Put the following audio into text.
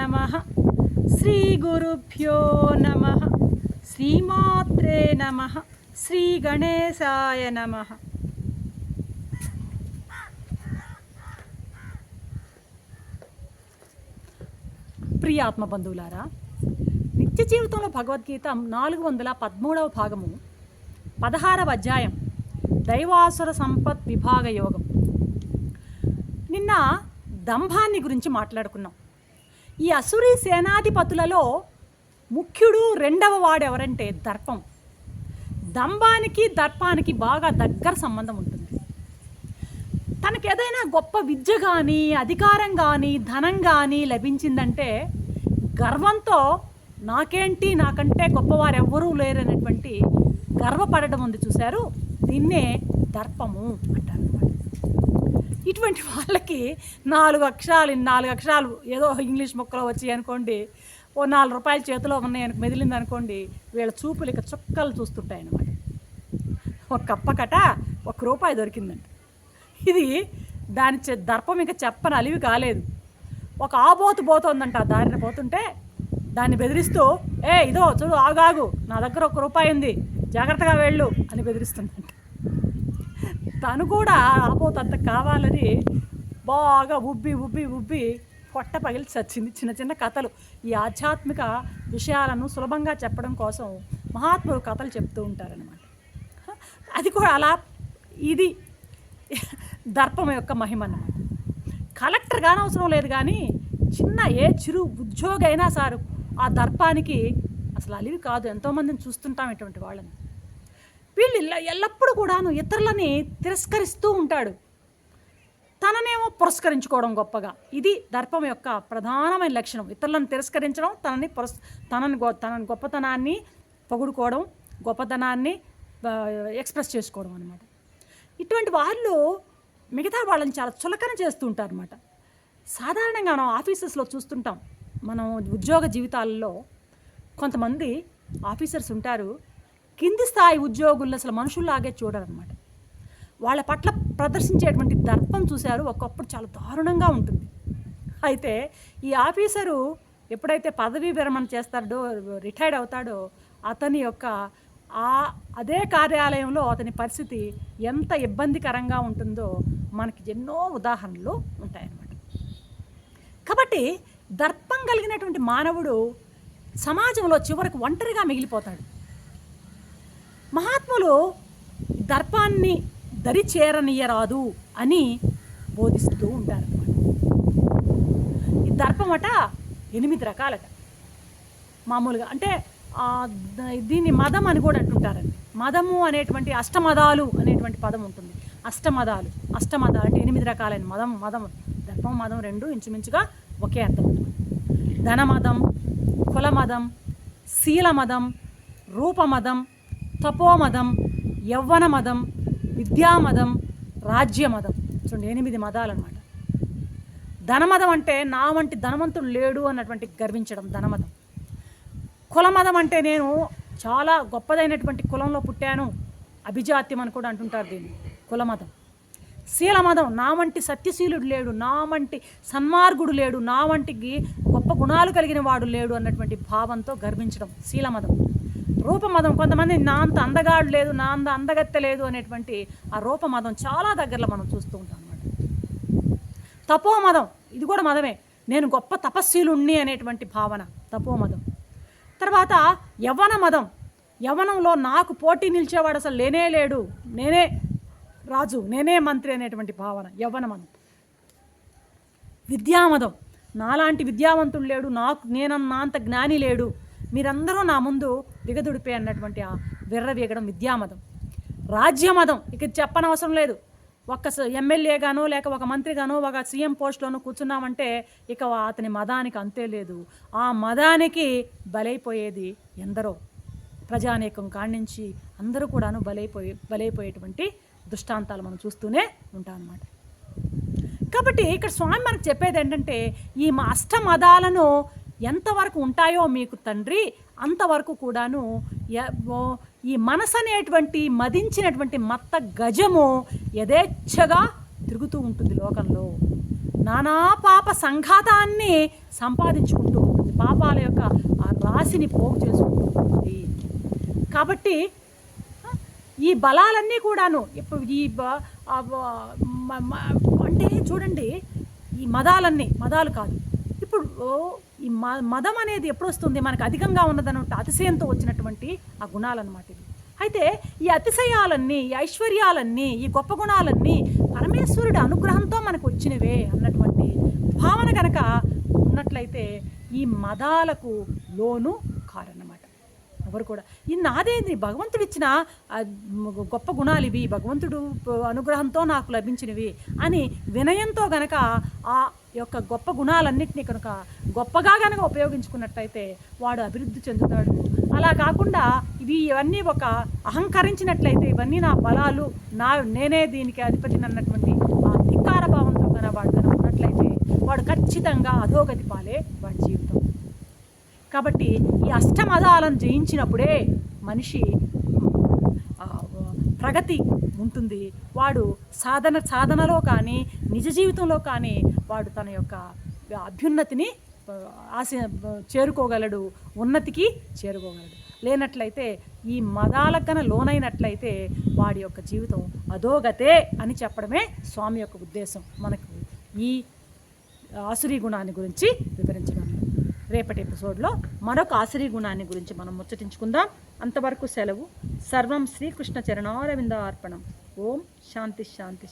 నమ. శ్రీ గురుభ్యో నమ. శ్రీమాత్రే నమ. శ్రీ గణేశాయ నమ. ప్రియ ఆత్మ బంధువులారా నిత్య జీవితంలో భగవద్గీత నాలుగు వందల పదమూడవ భాగము పదహారవ అధ్యాయం దైవాసుర సంపత్ విభాగ యోగం. నిన్న దంభాన్ని గురించి మాట్లాడుకున్నాం. ఈ అసురీ సేనాధిపతులలో ముఖ్యుడు రెండవ వాడు ఎవరంటే దర్పం. దంభానికి దర్పానికి బాగా దగ్గర సంబంధం ఉంటుంది. తనకి ఏదైనా గొప్ప విద్య కానీ అధికారం కానీ ధనం కానీ లభించిందంటే గర్వంతో నాకేంటి నాకంటే గొప్పవారు ఎవ్వరూ లేరనేటువంటి గర్వపడడం ఉంది చూశారు. దీన్నే దర్పము అంటారు. ఇటువంటి వాళ్ళకి నాలుగు అక్షరాలు నాలుగు అక్షరాలు ఏదో ఇంగ్లీష్ మొక్కలో వచ్చాయి అనుకోండి ఓ నాలుగు రూపాయలు చేతిలో ఉన్నాయి మెదిలింది అనుకోండి వీళ్ళ చూపులు ఇక చుక్కలు చూస్తుంటాయి అన్నమాట. ఒక కప్పకట ఒక రూపాయి దొరికిందంట. ఇది దాని చె- దర్పం ఇంకా చెప్పని అలివి కాలేదు. ఒక ఆబోతు పోతోందంట దారిన పోతుంటే దాన్ని బెదిరిస్తూ ఏ ఇదో చూడు ఆగాగు నా దగ్గర ఒక రూపాయి ఉంది జాగ్రత్తగా వెళ్ళు అని బెదిరిస్తుందంట. తను కూడా ఆపోతంత కావాలని బాగా ఉబ్బి ఉబ్బి ఉబ్బి పొట్ట పగిలి చచ్చింది. చిన్న చిన్న కథలు. ఈ ఆధ్యాత్మిక విషయాలను సులభంగా చెప్పడం కోసం మహాత్ములు కథలు చెప్తూ ఉంటారనమాట అది కూడా అలా ఇది దర్పం యొక్క మహిమ అన్నమాట కలెక్టర్ కానవసరం లేదు కానీ చిన్న ఏ చిరు ఉద్యోగి అయినా సారు ఆ దర్పానికి అసలు అలివి కాదు. ఎంతోమందిని చూస్తుంటాం ఇటువంటి వాళ్ళని. వీళ్ళు ఎల్లప్పుడూ కూడాను ఇతరులని తిరస్కరిస్తూ ఉంటాడు. తననేమో పురస్కరించుకోవడం గొప్పగా. ఇది దర్పం యొక్క ప్రధానమైన లక్షణం. ఇతరులను తిరస్కరించడం తనని పురస్ తనని గొ తన గొప్పతనాన్ని పొగుడుకోవడం గొప్పతనాన్ని ఎక్స్ప్రెస్ చేసుకోవడం అనమాట ఇటువంటి వాళ్ళు మిగతా వాళ్ళని చాలా చులకన చేస్తూ ఉంటారు అనమాట సాధారణంగా మనం ఆఫీసెస్లో చూస్తుంటాం. మనం ఉద్యోగ జీవితాల్లో కొంతమంది ఆఫీసర్స్ ఉంటారు. కింది స్థాయి ఉద్యోగులను అసలు మనుషుల్లాగే చూడాలన్నమాట వాళ్ళ పట్ల ప్రదర్శించేటువంటి దర్పం చూశారు ఒకప్పుడు చాలా దారుణంగా ఉంటుంది. అయితే ఈ ఆఫీసరు ఎప్పుడైతే పదవీ విరమణ చేస్తాడో రిటైర్డ్ అవుతాడో అతని యొక్క ఆ అదే కార్యాలయంలో అతని పరిస్థితి ఎంత ఇబ్బందికరంగా ఉంటుందో మనకి ఎన్నో ఉదాహరణలు ఉంటాయన్నమాట. కాబట్టి దర్పం కలిగినటువంటి మానవుడు సమాజంలో చివరకు ఒంటరిగా మిగిలిపోతాడు. మహాత్ములు దర్పాన్ని దరి చేరనీయరాదు అని బోధిస్తూ ఉంటారు. ఈ దర్పం అట ఎనిమిది రకాలట. మామూలుగా అంటే దీన్ని మదం అని కూడా అంటుంటారండి మదము అనేటువంటి అష్టమదాలు అనేటువంటి పదం ఉంటుంది. అష్టమదాలు. అష్టమద అంటే ఎనిమిది రకాలైన మదం మదం దర్పం మదం రెండు ఇంచుమించుగా ఒకే అర్థం ధనమదం కులమదం శీలమదం రూపమదం తపోమదం యవ్వనమదం విద్యామదం రాజ్యమదం. చూడండి ఎనిమిది మదాలు అనమాట ధనమదం అంటే నా వంటి ధనవంతుడు లేడు అన్నటువంటి గర్వించడం ధనమదం. కులమదం అంటే నేను చాలా గొప్పదైనటువంటి కులంలో పుట్టాను అభిజాత్యం అని కూడా అంటుంటారు దీన్ని కులమతం శీలమతం నా వంటి సత్యశీలుడు లేడు నా వంటి సన్మార్గుడు లేడు నా వంటికి గొప్ప గుణాలు కలిగిన వాడు లేడు అన్నటువంటి భావంతో గర్వించడం శీలమతం రూపమదం కొంతమంది నా అంత అందగాడు లేదు నా అంత అందగత్తె లేదు అనేటువంటి ఆ రూపమదం చాలా దగ్గరలో మనం చూస్తూ ఉంటాం అన్నమాట. తపోమదం ఇది కూడా మదమే. నేను గొప్ప తపస్సులుణ్ణి అనేటువంటి భావన తపోమదం. తర్వాత యవ్వన మదం యవ్వనంలో నాకు పోటీ నిలిచేవాడు అసలు లేనే లేడు నేనే రాజు నేనే మంత్రి అనేటువంటి భావన యవ్వన మదం విద్యామదం. నాలాంటి విద్యావంతుడు లేడు నాకు నేనన్నా అంత జ్ఞాని లేడు మీరందరూ నా ముందు దిగదుడిపే అన్నటువంటి ఆ విర్రవీగడం విద్యామదం రాజ్యమదం ఇక చెప్పనవసరం లేదు. ఒక్క స- ఎమ్మెల్యేగానో లేక ఒక మంత్రిగానో ఒక సీఎం పోస్ట్లోనూ కూర్చున్నామంటే ఇక అతని మదానికి అంతే లేదు. ఆ మదానికి బలైపోయేది ఎందరో. ప్రజానేకం కాణించి అందరూ కూడాను బలైపోయి బలైపోయేటువంటి దృష్టాంతాలు మనం చూస్తూనే ఉంటాం అన్నమాట కాబట్టి ఇక్కడ స్వామి మనకు చెప్పేది ఏంటంటే ఈ అష్టమదాలను ఎంతవరకు ఉంటాయో మీకు తండ్రి అంతవరకు కూడాను ఓ- ఈ మనసు అనేటువంటి మదించినటువంటి మత్త గజము యథేచ్ఛగా తిరుగుతూ ఉంటుంది లోకంలో. నానా పాప సంఘాతాన్ని సంపాదించుకుంటూ ఉంటుంది. పాపాల యొక్క ఆ రాశిని పోగు చేసుకుంటూ ఉంటుంది. కాబట్టి ఈ బలాలన్నీ కూడాను ఇప్పుడు ఈ అంటే చూడండి ఈ మదాలన్నీ మదాలు కాదు. ఇప్పుడు ఈ మదం అనేది ఎప్పుడు వస్తుంది మనకు అధికంగా ఉన్నదన్నట్టు అతిశయంతో వచ్చినటువంటి ఆ గుణాలన్నమాట ఇవి. అయితే ఈ అతిశయాలన్నీ ఈ ఐశ్వర్యాలన్నీ ఈ గొప్ప గుణాలన్నీ పరమేశ్వరుడి అనుగ్రహంతో మనకు వచ్చినవే అన్నటువంటి భావన కనుక ఉన్నట్లయితే ఈ మదాలకు లోను కారన్నమాట. ఎవరు కూడా. ఈ నాదేంది? భగవంతుడు ఇచ్చిన గొప్ప గుణాలు ఇవి. భగవంతుడు అనుగ్రహంతో నాకు లభించినవి అని వినయంతో గనక ఆ యొక్క గొప్ప గుణాలన్నింటినీ కనుక గొప్పగా కనుక ఉపయోగించుకున్నట్టయితే వాడు అభివృద్ధి చెందుతాడు. అలా కాకుండా ఇవి ఇవన్నీ ఒక అహంకరించినట్లయితే ఇవన్నీ నా బలాలు నా నేనే దీనికి అధిపతిని అన్నటువంటి ఆ ధిక్కార భావంతో కనుక వాడు కనుక ఉన్నట్లయితే వాడు ఖచ్చితంగా అధోగతి పాలే వాడి జీవితం. కాబట్టి ఈ అష్టమదాలను జయించినప్పుడే మనిషి ప్రగతి ఉంటుంది. వాడు సాధన సాధనలో కానీ నిజ జీవితంలో కానీ వాడు తన యొక్క అభ్యున్నతిని ఆశ చేరుకోగలడు ఉన్నతికి చేరుకోగలడు. లేనట్లయితే ఈ మదాలకన లోనైనట్లయితే వాడి యొక్క జీవితం అధోగతే అని చెప్పడమే స్వామి యొక్క ఉద్దేశం. మనకు ఈ ఆసురీ గుణాన్ని గురించి వివరించడం రేపటి ఎపిసోడ్లో మరొక ఆశ్రీ గుణాన్ని గురించి మనం ముచ్చటించుకుందాం. అంతవరకు సెలవు. సర్వం శ్రీకృష్ణ చరణారవింద అర్పణం ఓం శాంతి శాంతి శాంతి.